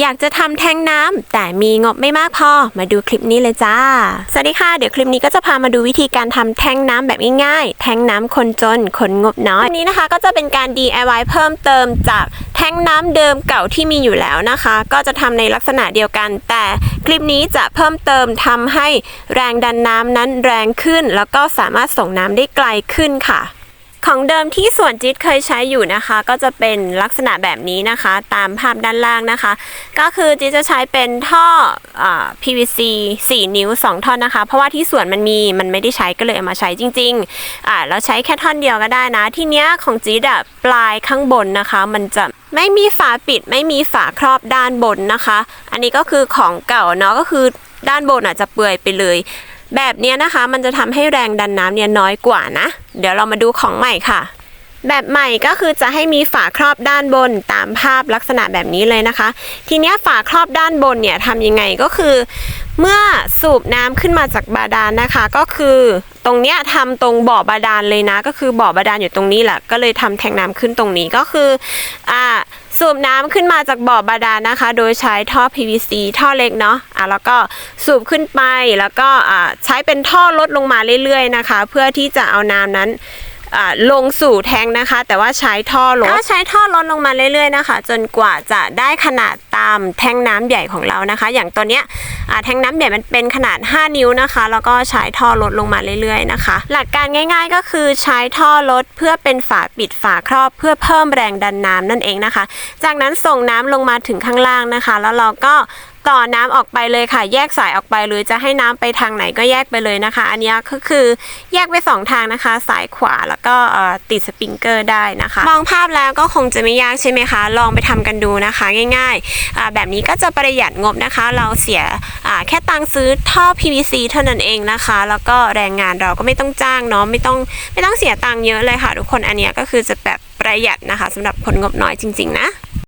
อยากจะทำแทงน้ำแต่มีงบไม่มากพอ มาดูคลิปนี้เลยจ้า สวัสดีค่ะ เดี๋ยวคลิปนี้ก็จะพามาดูวิธีการทำแทงน้ำแบบง่ายๆ แทงน้ำคนจน คนงบน้อยอันนี้นะคะ ก็จะเป็นการ DIY เพิ่มเติมจากแทงน้ำเดิมเก่าที่มีอยู่แล้วนะคะ ก็จะทำในลักษณะเดียวกัน แต่คลิปนี้จะเพิ่มเติมทำให้แรงดันน้ำนั้นแรงขึ้น แล้วก็สามารถส่งน้ำได้ไกลขึ้นค่ะ ของเดิมที่ส่วนจิ๊ดเคยใช้อยู่นะคะ ก็จะเป็นลักษณะแบบนี้นะคะ ตามภาพด้านล่างนะคะ ก็คือจิ๊ดจะใช้เป็นท่ออ PVC 4 นิ้ว 2 ท่อนนะคะ เพราะว่าที่ส่วนมันมีมันไม่ได้ใช้ก็เลยเอามาใช้จริงๆอ่าเราใช้แค่ท่อนเดียวก็ได้นะ ที่เนี้ยของจิ๊ดอะปลายข้างบนนะคะ มันจะไม่มีฝาปิดไม่มีฝาครอบด้านบนนะคะ อันนี้ก็คือของเก่าเนาะก็คือด้านบนอาจจะเปื่อยไปเลย แบบนี้นะคะ มันจะทำให้แรงดันน้ำเนี่ยน้อยกว่านะ เดี๋ยวเรามาดูของใหม่ค่ะ แบบใหม่ก็คือจะให้มีฝาครอบด้านบนตามภาพลักษณะแบบนี้เลยนะคะ ทีนี้ฝาครอบด้านบนเนี่ยทำยังไงก็คือ เมื่อสูบน้ำขึ้นมาจากบาดาลนะคะ ก็คือตรงเนี้ยทำตรงบ่อบาดาลเลยนะ ก็คือบ่อบาดาลอยู่ตรงนี้แหละก็เลยทำแทงน้ำขึ้นตรงนี้ก็คืออ่า สูบน้ำขึ้นมาจากบ่อบาดาลนะคะ โดยใช้ท่อ PVC ท่อเล็กเนาะอะแล้วก็สูบขึ้นไปแล้วก็อ่าใช้เป็นท่อลดลงมาเรื่อยๆนะคะ เพื่อที่จะเอาน้ำนั้น อ่าลงสู่แทงนะคะ แต่ว่าใช้ท่อลดก็ใช้ท่อลดลงมาเรื่อยๆนะคะ จนกว่าจะได้ขนาดตามแทงน้ำใหญ่ของเรานะคะ อย่างตัวเนี้ยแทงน้ำใหญ่มันเป็นขนาด 5 นิ้วนะคะ แล้วก็ใช้ท่อลดลงมาเรื่อยๆนะคะ หลักการง่าย ๆ ก็คือใช้ท่อลดเพื่อเป็นฝาปิดฝาครอบ เพื่อเพิ่มแรงดันน้ำนั่นเองนะคะ จากนั้นส่งน้ำลงมาถึงข้างล่างนะคะ แล้วเราก็ ต่อน้ำออกไปเลยค่ะ แยกสายออกไปหรือจะให้น้ำไปทางไหนก็แยกไปเลยนะคะ อันนี้ก็คือแยกไปสองทางนะคะ สายขวาแล้วก็ติดสปริงเกอร์ได้นะคะ มองภาพแล้วก็คงจะไม่ยากใช่ไหมคะ ลองไปทำกันดูนะคะ ง่ายๆ แบบนี้ก็จะประหยัดงบนะคะ เราเสียแค่ตังค์ซื้อท่อ PVC เท่านั้นเองนะคะ แล้วก็แรงงานเราก็ไม่ต้องจ้างเนาะไม่ต้องไม่ต้องเสียตังค์เยอะเลยค่ะ ทุกคนอันนี้ก็คือจะแบบประหยัดนะคะสำหรับคนงบน้อยจริง ๆ นะ